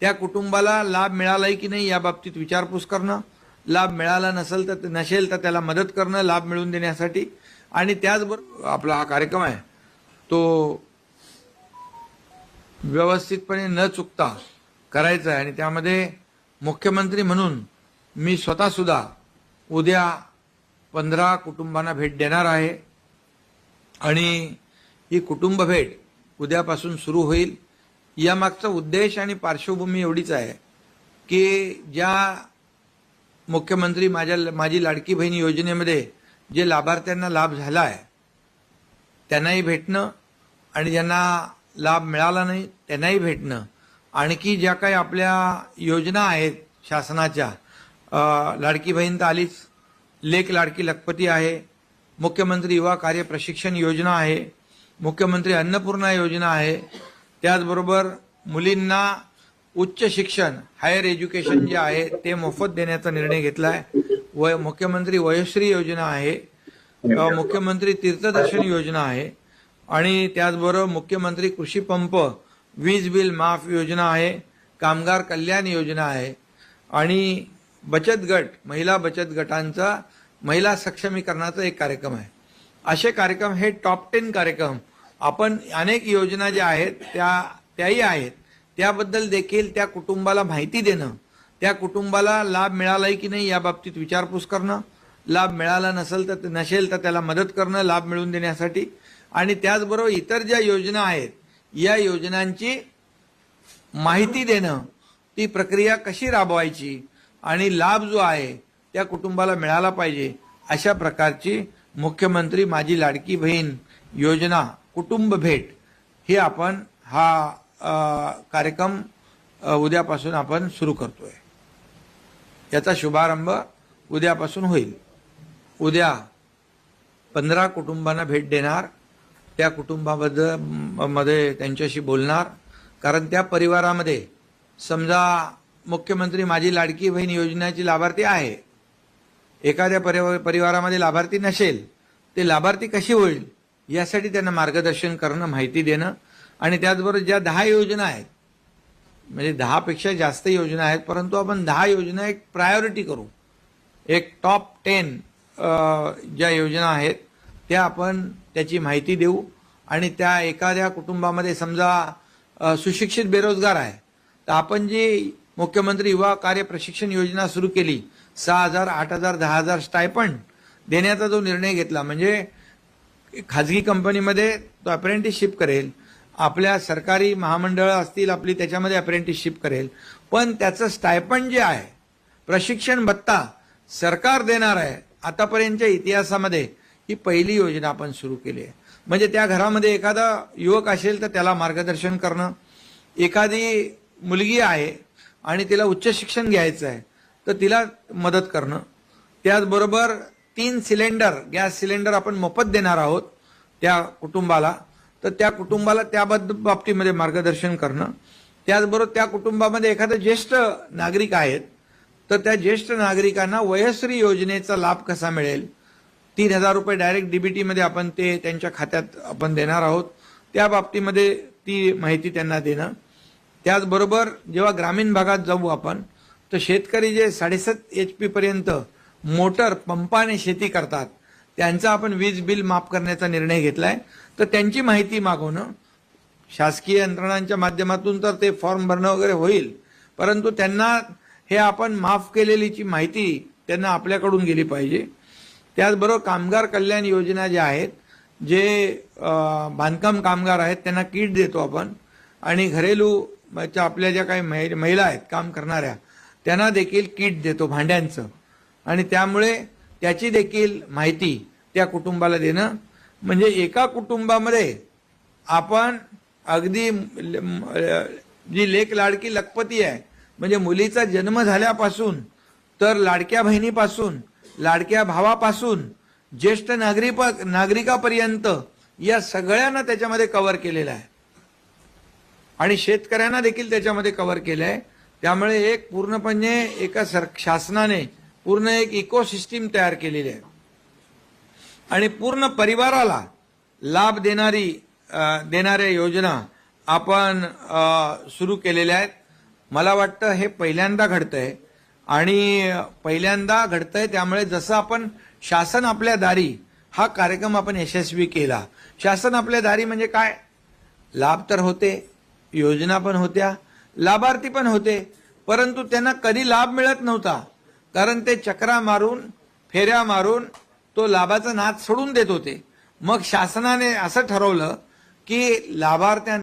त्या कुटुंबाला लाभ मिळालाय की नाही या बाबतीत विचारपूस करणं लाभ मिळाला नसेल तर नसेल तर त्याला मदत करणं लाभ मिळवून देण्यासाठी. आणि त्याचबरोबर आपला हा कार्यक्रम आहे. तो व्यवस्थितपणे न चुकता करायचा आहे. आणि त्यामध्ये मुख्यमंत्री म्हणून मी स्वतःसुद्धा उद्या पंधरा कुटुंबांना भेट देणार आहे. आणि ही कुटुंब भेट उद्यापासून सुरू होईल. यामागचा उद्देश आणि पार्श्वभूमी एवढीच आहे की ज्या मुख्यमंत्री माझ्या माझी लाडकी बहीण योजनेमध्ये जे लाभार्थ्यांना लाभ झाला आहे त्यांनाही भेटणं आणि ज्यांना लाभ मिळाला नाही त्यांनाही भेटणं. आणखी ज्या काही आपल्या योजना आहेत शासनाच्या लाडकी बहीण तर आलीच लेख लाडकी लखपती आहे मुख्यमंत्री युवा कार्य प्रशिक्षण योजना आहे मुख्यमंत्री अन्नपूर्णा योजना आहे त्याचबरोबर मुलींना उच्च शिक्षण हायर एज्युकेशन जे आहे ते मोफत देण्याचा निर्णय घेतला आहे व मुख्यमंत्री वयश्री योजना आहे मुख्यमंत्री तीर्थदर्शन योजना आहे आणि त्याचबरोबर मुख्यमंत्री कृषी पंप वीज बिल माफ योजना आहे कामगार कल्याण योजना आहे आणि बचत गट महिला बचत गटांचा महिला सक्षमीकरणाचा एक कार्यक्रम आहे. असे कार्यक्रम हे टॉप टेन कार्यक्रम आपण अनेक योजना ज्या आहेत त्या त्याही आहेत. त्याबद्दल देखील त्या कुटुंबाला माहिती देणं त्या कुटुंबाला लाभ मिळालाय की नाही या बाबतीत विचारपूस करणं लाभ मिळाला नसेल तर नसेल तर त्याला मदत करणं लाभ मिळवून देण्यासाठी. आणि त्याचबरोबर इतर ज्या योजना आहेत या योजनांची माहिती देणं ती प्रक्रिया कशी राबवायची आणि लाभ जो आहे त्या कुटुंबाला मिळाला पाहिजे अशा प्रकारची मुख्यमंत्री माझी लाडकी बहीण योजना कुटुंब भेट हे आपण हा कार्यक्रम उद्यापासून आपण सुरू करतोय. याचा शुभारंभ उद्यापासून होईल. उद्या पंधरा कुटुंबांना भेट देणार. त्या कुटुंबाबद्दलमध्ये त्यांच्याशी बोलणार. कारण त्या परिवारामध्ये समजा मुख्यमंत्री माझी लाडकी बहीण योजनेची लाभार्थी आहे. एखाद्या परिवारामध्ये लाभार्थी नसेल ते लाभार्थी कशी होईल? यासाठी त्यांना मार्गदर्शन करणं माहिती देणं आणि त्याचबरोबर ज्या दहा योजना आहेत म्हणजे दहापेक्षा जास्त योजना आहेत परंतु आपण दहा योजना एक प्रायोरिटी करू. एक टॉप टेन ज्या योजना आहेत त्या आपण त्याची माहिती देऊ आणि त्या एखाद्या कुटुंबामध्ये समजा सुशिक्षित बेरोजगार आहे तर आपण जी मुख्यमंत्री युवा कार्य प्रशिक्षण योजना सुरू केली सहा हजार आठ हजार दहा हजार स्टायपंड देण्याचा जो निर्णय घेतला म्हणजे खाजगी कंपनीमध्ये तो अप्रेंटिसशिप करेल. आपल्या सरकारी महामंडळं असतील आपली त्याच्यामध्ये अप्रेंटिसशिप करेल. पण त्याचं स्टायपंड जे आहे प्रशिक्षण भत्ता सरकार देणार आहे. आतापर्यंतच्या इतिहासामध्ये ही पहिली योजना आपण सुरू केली आहे. म्हणजे त्या घरामध्ये एखादा युवक असेल तर त्याला मार्गदर्शन करणं. एखादी मुलगी आहे आणि तिला उच्च शिक्षण घ्यायचं आहे तर तिला मदत करणं. त्याचबरोबर तीन सिलेंडर गॅस सिलेंडर आपण मोफत देणार आहोत त्या कुटुंबाला. तर त्या कुटुंबाला त्याबद्दल बाबतीमध्ये मार्गदर्शन करणं. त्याचबरोबर त्या कुटुंबामध्ये एखादं ज्येष्ठ नागरिक आहेत तर त्या ज्येष्ठ नागरिकांना वयश्री योजनेचा लाभ कसा मिळेल? तीन हजार रुपये डायरेक्ट डीबीटीमध्ये आपण ते त्यांच्या खात्यात आपण देणार आहोत. त्या बाबतीमध्ये ती माहिती त्यांना देणं. त्याचबरोबर जेव्हा ग्रामीण भागात जाऊ आपण तर शेतकरी जे साडेसात एच पी पर्यंत मोटर पंपाने शेती करतात. त्यांचं आपण वीज बिल माफ करण्याचा निर्णय घेतलाय. तर त्यांची माहिती मागवणं शासकीय यंत्रणांच्या माध्यमातून तर ते फॉर्म भरणं वगैरे होईल. परंतु त्यांना हे आपण माफ केलेलीची माहिती त्यांना आपल्याकडून गेली पाहिजे. त्याचबरोबर कामगार कल्याण योजना ज्या आहेत जे बांधकाम कामगार आहेत त्यांना किट देतो आपण. आणि घरेलू आपल्या ज्या काही महि- महिला आहेत काम करणाऱ्या त्यांना देखील किट देतो भांड्यांचं. आणि त्यामुळे त्याची देखील माहिती त्या कुटुंबाला देणं. म्हणजे एका कुटुंबामध्ये आपण अगदी ल- जी लेख लाडकी लखपती आहे म्हणजे मुलीचा जन्म झाल्यापासून तर लाडक्या बहिणीपासून लाडक्या भावापासून ज्येष्ठ नागरिक नागरिकापर्यंत या सगळ्यांना त्याच्यामध्ये कव्हर केलेलं आहे. आणि शेतकऱ्यांना देखील त्याच्यामध्ये कव्हर केलं आहे त्यामुळे एक पूर्णपणे एका सर शासनाने पूर्ण एक इकोसिस्टीम तयार केलेली आहे. आणि पूर्ण परिवाराला लाभ देणारी देणाऱ्या योजना आपण सुरू केलेल्या आहेत. मला वाटतं हे पहिल्यांदा घडतंय. आणि पहिल्यांदा घडतंय त्यामुळे जसं आपण शासन आपल्या दारी हा कार्यक्रम आपण यशस्वी केला. शासन आपल्या दारी म्हणजे काय? लाभ तर होते योजना पण होत्या लाभार्थी पण होते परंतु त्यांना कधी लाभ मिळत नव्हता. कारण ते चक्रा मारून फेऱ्या मारून तो लाभाचा नाद सोडून देत होते. मग शासनाने असं ठरवलं की लाभार्थ्यां